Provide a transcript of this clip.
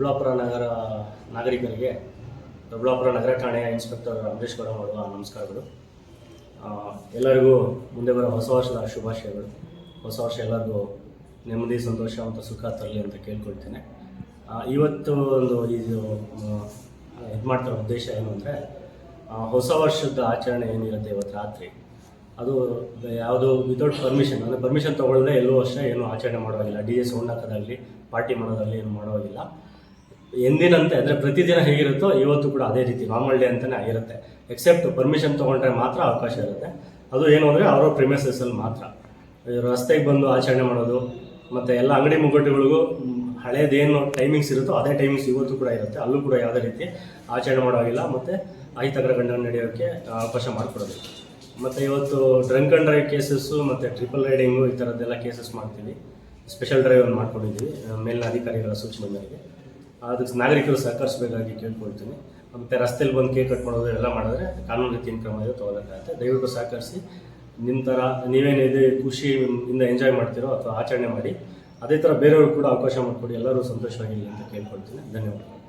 ದೊಡ್ಡಬಳ್ಳಾಪುರ ನಗರ ನಾಗರಿಕರಿಗೆ, ದೊಡ್ಡಬಳ್ಳಾಪುರ ನಗರ ಠಾಣೆಯ ಇನ್ಸ್ಪೆಕ್ಟರ್ ಅಂಬರೀಶ್ ಗೌಡ ಮಾಡುವ ನಮಸ್ಕಾರಗಳು. ಎಲ್ಲರಿಗೂ ಮುಂದೆ ಬರೋ ಹೊಸ ವರ್ಷದ ಶುಭಾಶಯಗಳು. ಹೊಸ ವರ್ಷ ಎಲ್ಲರಿಗೂ ನೆಮ್ಮದಿ, ಸಂತೋಷ ಮತ್ತು ಸುಖ ತರಲಿ ಅಂತ ಕೇಳ್ಕೊಳ್ತೇನೆ. ಇವತ್ತು ಒಂದು ಇದು ಇದು ಮಾಡ್ತಾರೋ ಉದ್ದೇಶ ಏನು ಅಂದರೆ ಹೊಸ ವರ್ಷದ ಆಚರಣೆ ಏನಿರುತ್ತೆ ಇವತ್ತು ರಾತ್ರಿ? ಅದು ಯಾವುದು ವಿತೌಟ್ ಪರ್ಮಿಷನ್ ಅಂದರೆ ಪರ್ಮಿಷನ್ ತೊಗೊಳ್ಳದೆ ಎಲ್ಲೂ ವರ್ಷ ಏನು ಆಚರಣೆ ಮಾಡೋದಿಲ್ಲ. ಡಿ ಜೆ ಸೌಂಡ್ ಹಾಕೋದಾಗಲಿ ಪಾರ್ಟಿ ಮಾಡೋದಾಗಲಿ ಏನು ಮಾಡೋವಾಗಿಲ್ಲ ಎಂದಿನಂತೆ, ಅಂದರೆ ಪ್ರತಿದಿನ ಹೇಗಿರುತ್ತೋ ಇವತ್ತು ಕೂಡ ಅದೇ ರೀತಿ ನಾರ್ಮಲ್ ಡೇ ಅಂತಲೇ ಆಗಿರುತ್ತೆ. ಎಕ್ಸೆಪ್ಟ್ ಪರ್ಮಿಷನ್ ತೊಗೊಂಡ್ರೆ ಮಾತ್ರ ಅವಕಾಶ ಇರುತ್ತೆ. ಅದು ಏನು ಅಂದರೆ ಅವರ ಪ್ರಿಮೆಸಸ್ಸಲ್ಲಿ ಮಾತ್ರ. ರಸ್ತೆಗೆ ಬಂದು ಆಚರಣೆ ಮಾಡೋದು, ಮತ್ತು ಎಲ್ಲ ಅಂಗಡಿ ಮುಗ್ಗಟ್ಟುಗಳಿಗೂ ಹಳೇದೇನು ಟೈಮಿಂಗ್ಸ್ ಇರುತ್ತೋ ಅದೇ ಟೈಮಿಂಗ್ಸ್ ಇವತ್ತು ಕೂಡ ಇರುತ್ತೆ. ಅಲ್ಲೂ ಕೂಡ ಯಾವುದೇ ರೀತಿ ಆಚರಣೆ ಮಾಡೋಗಿಲ್ಲ, ಮತ್ತು ಅಹಿತಕರ ಗಂಡ ನಡೆಯೋಕ್ಕೆ ಅವಕಾಶ ಮಾಡಿಕೊಡೋದು. ಮತ್ತು ಇವತ್ತು ಡ್ರಂಕ್ ಅಂಡ್ ಡ್ರೈವ್ ಕೇಸಸ್ಸು ಮತ್ತು ಟ್ರಿಪಲ್ ರೈಡಿಂಗು ಈ ಥರದ್ದೆಲ್ಲ ಕೇಸಸ್ ಮಾಡ್ತೀವಿ. ಸ್ಪೆಷಲ್ ಡ್ರೈವ್ ಒಂದು ಮಾಡ್ಕೊಂಡಿದ್ದೀವಿ, ಮೇಲಿನ ಅಧಿಕಾರಿಗಳ ಸೂಚನೆ ಮೇರೆಗೆ. ಅದಕ್ಕೆ ನಾಗರಿಕರು ಸಹಕರಿಸಬೇಕಾಗಿ ಕೇಳ್ಕೊಳ್ತೀನಿ. ಮತ್ತು ರಸ್ತೆಯಲ್ಲಿ ಬಂದು ಕೇಕ್ ಕಟ್ ಮಾಡೋದು ಎಲ್ಲ ಮಾಡಿದ್ರೆ ಕಾನೂನು ರೀತಿಯ ಕ್ರಮ ಇದೆ, ತೊಗೊಳಕ್ಕಾಗುತ್ತೆ. ದಯವಿಟ್ಟು ಸಹಕರಿಸಿ. ನಿಮ್ಮ ಥರ ನೀವೇನಿದೆ ಖುಷಿಯಿಂದ ಎಂಜಾಯ್ ಮಾಡ್ತೀರೋ ಅಥವಾ ಆಚರಣೆ ಮಾಡಿ, ಅದೇ ಥರ ಬೇರೆಯವ್ರಿಗೆ ಕೂಡ ಅವಕಾಶ ಮಾಡಿಕೊಡಿ. ಎಲ್ಲರೂ ಸಂತೋಷವಾಗಿರಲಿ ಅಂತ ಕೇಳ್ಕೊಳ್ತೀನಿ. ಧನ್ಯವಾದ